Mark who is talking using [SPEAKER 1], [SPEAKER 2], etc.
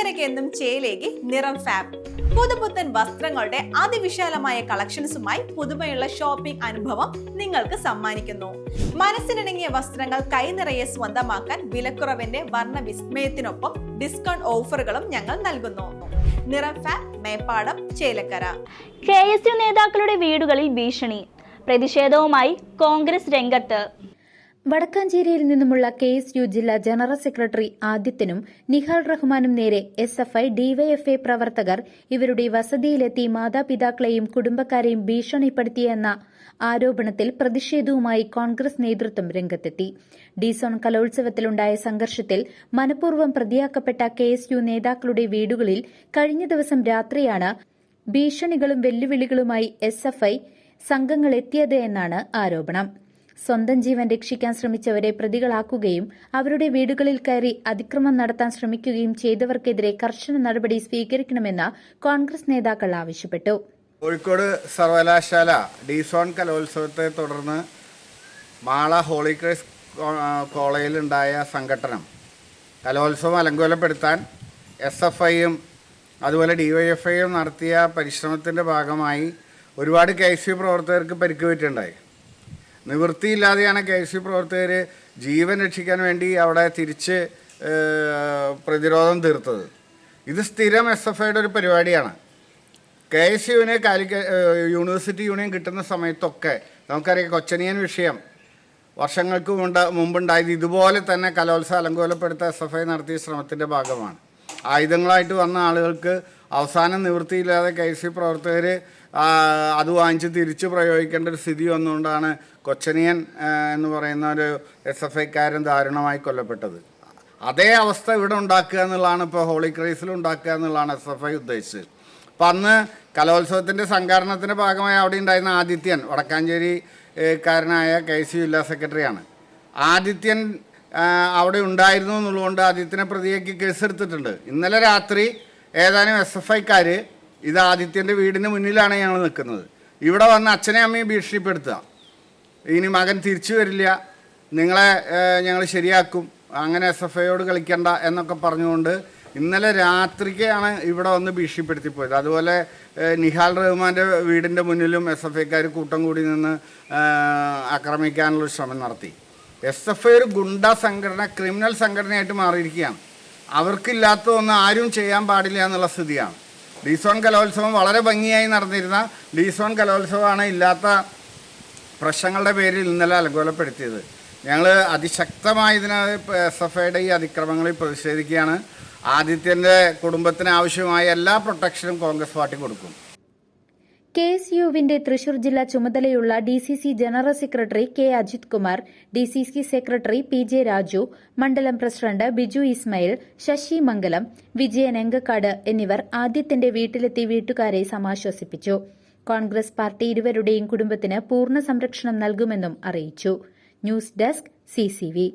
[SPEAKER 1] ചേലക്കരയ്ക്ക് ചേലേകി നിറം ഫാബ് പുതുപുത്തൻ വസ്ത്രങ്ങളുടെ അതിവിശാലമായ കളക്ഷൻസുമായി പുതുമയുള്ള ഷോപ്പിംഗ് അനുഭവം നിങ്ങൾക്ക് സമ്മാനിക്കുന്നു. മനസ്സിനിണങ്ങിയ വസ്ത്രങ്ങൾ കൈനിറയെ സ്വന്തമാക്കാൻ വിലക്കുറവിന്റെ വർണ വിസ്മയത്തിനൊപ്പം ഡിസ്കൗണ്ട് ഓഫറുകളും ഞങ്ങൾ നൽകുന്നു. Niram fab Meppadam Chelakkara.
[SPEAKER 2] K S U നേതാക്കളുടെ വീടുകളിൽ ഭീഷണി. പ്രതിഷേധവുമായി കോൺഗ്രസ് രംഗത്ത്.
[SPEAKER 3] വടക്കാഞ്ചേരിയിൽ നിന്നുമുള്ള കെ എസ് യു ജില്ലാ ജനറൽ സെക്രട്ടറി ആദിത്യനും നിഹാൽ റഹ്മാനും നേരെ എസ് എഫ് ഐ ഡിവൈഎഫ്ഐ പ്രവർത്തകർ ഇവരുടെ വസതിയിലെത്തി മാതാപിതാക്കളെയും കുടുംബക്കാരെയും ഭീഷണിപ്പെടുത്തിയെന്ന ആരോപണത്തിൽ പ്രതിഷേധവുമായി കോൺഗ്രസ് നേതൃത്വം രംഗത്തെത്തി. ഡിസോൺ കലോത്സവത്തിലുണ്ടായ സംഘർഷത്തിൽ മനഃപൂർവം പ്രതിയാക്കപ്പെട്ട കെ എസ് യു നേതാക്കളുടെ വീടുകളിൽ കഴിഞ്ഞ ദിവസം രാത്രിയാണ് ഭീഷണികളും വെല്ലുവിളികളുമായി എസ് എഫ് ഐ സംഘങ്ങളെത്തിയത് എന്നാണ് ആരോപണം. സ്വന്തം ജീവൻ രക്ഷിക്കാൻ ശ്രമിച്ചവരെ പ്രതികളാക്കുകയും അവരുടെ വീടുകളിൽ കയറി അതിക്രമം നടത്താൻ ശ്രമിക്കുകയും ചെയ്തവർക്കെതിരെ കർശന നടപടി സ്വീകരിക്കണമെന്ന് കോൺഗ്രസ് നേതാക്കൾ ആവശ്യപ്പെട്ടു.
[SPEAKER 4] കോഴിക്കോട് സർവകലാശാല ഡിസോൺ കലോത്സവത്തെ തുടർന്ന് മാള ഹോളി ക്രൈസ്റ്റ് കോളേജിലുണ്ടായ സംഘടനം കലോത്സവം അലങ്കോലപ്പെടുത്താൻ എസ് എഫ് ഐയും അതുപോലെ ഡി വൈ എഫ് ഐയും നടത്തിയ പരിശ്രമത്തിന്റെ ഭാഗമായി ഒരുപാട് കെ എസ് യു പ്രവർത്തകർക്ക് പരിക്ക് പറ്റിയിട്ടുണ്ടായി നിവൃത്തിയില്ലാതെയാണ് കെ എസ് യു പ്രവർത്തകർ ജീവൻ രക്ഷിക്കാൻ വേണ്ടി അവിടെ തിരിച്ച് പ്രതിരോധം തീർത്തത്. ഇത് സ്ഥിരം എസ് എഫ് ഐയുടെ ഒരു പരിപാടിയാണ്. കെ എസ് യുവിന് കാലിക്ക യൂണിവേഴ്സിറ്റി യൂണിയൻ കിട്ടുന്ന സമയത്തൊക്കെ നമുക്കറിയാം കൊച്ചനിയൻ വിഷയം. വർഷങ്ങൾക്ക് മുണ്ട മുമ്പുണ്ടായത് ഇതുപോലെ തന്നെ കലോത്സവം അലങ്കോലപ്പെടുത്ത എസ് എഫ് ഐ നടത്തിയ ശ്രമത്തിന്റെ ഭാഗമാണ്. ആയുധങ്ങളായിട്ട് വന്ന ആളുകൾക്ക് അവസാനം നിവൃത്തിയില്ലാതെ കെ യു പ്രവർത്തകർ അത് വാങ്ങിച്ച് തിരിച്ച് പ്രയോഗിക്കേണ്ട ഒരു സ്ഥിതി വന്നുകൊണ്ടാണ് കൊച്ചനിയൻ എന്ന് പറയുന്ന ഒരു എസ് എഫ് ഐക്കാരൻ ദാരുണമായി കൊല്ലപ്പെട്ടത്. അതേ അവസ്ഥ ഇവിടെ ഉണ്ടാക്കുക എന്നുള്ളതാണ് ഇപ്പോൾ ഹോളി ക്രൈസിൽ ഉണ്ടാക്കുക എന്നുള്ളതാണ് എസ് എഫ് ഐ ഉദ്ദേശിച്ചത്. അപ്പം അന്ന് കലോത്സവത്തിന്റെ സംഘാടനത്തിന്റെ ഭാഗമായി അവിടെ ഉണ്ടായിരുന്ന ആദിത്യൻ വടക്കാഞ്ചേരി കാരനായ കെ സി ജില്ലാ സെക്രട്ടറിയാണ്. ആദിത്യൻ അവിടെ ഉണ്ടായിരുന്നു എന്നുള്ളതുകൊണ്ട് ആദിത്യനെ പ്രതിയാക്കി കേസെടുത്തിട്ടുണ്ട്. ഇന്നലെ രാത്രി ഏതാനും എസ് എഫ് ഐക്കാർ ഇത് ആദിത്യന്റെ വീടിന് മുന്നിലാണ് ഞങ്ങൾ നിൽക്കുന്നത്. ഇവിടെ വന്ന് അച്ഛനെ അമ്മയും ഭീഷണിപ്പെടുത്തുക. ഇനി മകൻ തിരിച്ചു വരില്ല. നിങ്ങളെ ഞങ്ങൾ ശരിയാക്കും. അങ്ങനെ എസ് എഫ് ഐയോട് കളിക്കണ്ട എന്നൊക്കെ പറഞ്ഞുകൊണ്ട് ഇന്നലെ രാത്രിക്കാണ് ഇവിടെ വന്ന് ഭീഷണിപ്പെടുത്തിപ്പോയത്. അതുപോലെ നിഹാൽ റഹ്മാന്റെ വീടിന്റെ മുന്നിലും എസ് എഫ് ഐക്കാർ കൂട്ടം കൂടി നിന്ന് ആക്രമിക്കാനുള്ള ശ്രമം നടത്തി. എസ് എഫ് ഐ ഒരു ഗുണ്ട സംഘടന ക്രിമിനൽ സംഘടനയായിട്ട് മാറിയിരിക്കുകയാണ്. അവർക്കില്ലാത്തതൊന്നും ആരും ചെയ്യാൻ പാടില്ല എന്നുള്ള സ്ഥിതിയാണ്. ഡിസോൺ കലോത്സവം വളരെ ഭംഗിയായി നടന്നിരുന്ന ഡിസോൺ കലോത്സവമാണ് ഇല്ലാത്ത പ്രശ്നങ്ങളുടെ പേരിൽ ഇന്നലെ അലങ്കോലപ്പെടുത്തിയത്. ഞങ്ങൾ അതിശക്തമായി ഇതിനെ എസ് എഫ് ഐയുടെ ഈ അതിക്രമങ്ങളിൽ പ്രതിഷേധിക്കുകയാണ്. ആദിത്യന്റെ കുടുംബത്തിന് ആവശ്യമായ എല്ലാ പ്രൊട്ടക്ഷനും കോൺഗ്രസ് പാർട്ടി കൊടുക്കും.
[SPEAKER 3] കെ എസ് യുവിന്റെ തൃശൂർ ജില്ലാ ചുമതലയുള്ള D C C general secretary K Ajith Kumar D C C secretary P J Raju മണ്ഡലം പ്രസിഡന്റ് ബിജു ഇസ്മയിൽ ശശി മംഗലം വിജയൻ എങ്കക്കാട് എന്നിവർ ആദ്യത്തിന്റെ വീട്ടിലെത്തി വീട്ടുകാരെ സമാശ്വസിപ്പിച്ചു. കോൺഗ്രസ് പാർട്ടി ഇരുവരുടെയും കുടുംബത്തിന് പൂർണ സംരക്ഷണം നൽകുമെന്നും അറിയിച്ചു. News desk CCV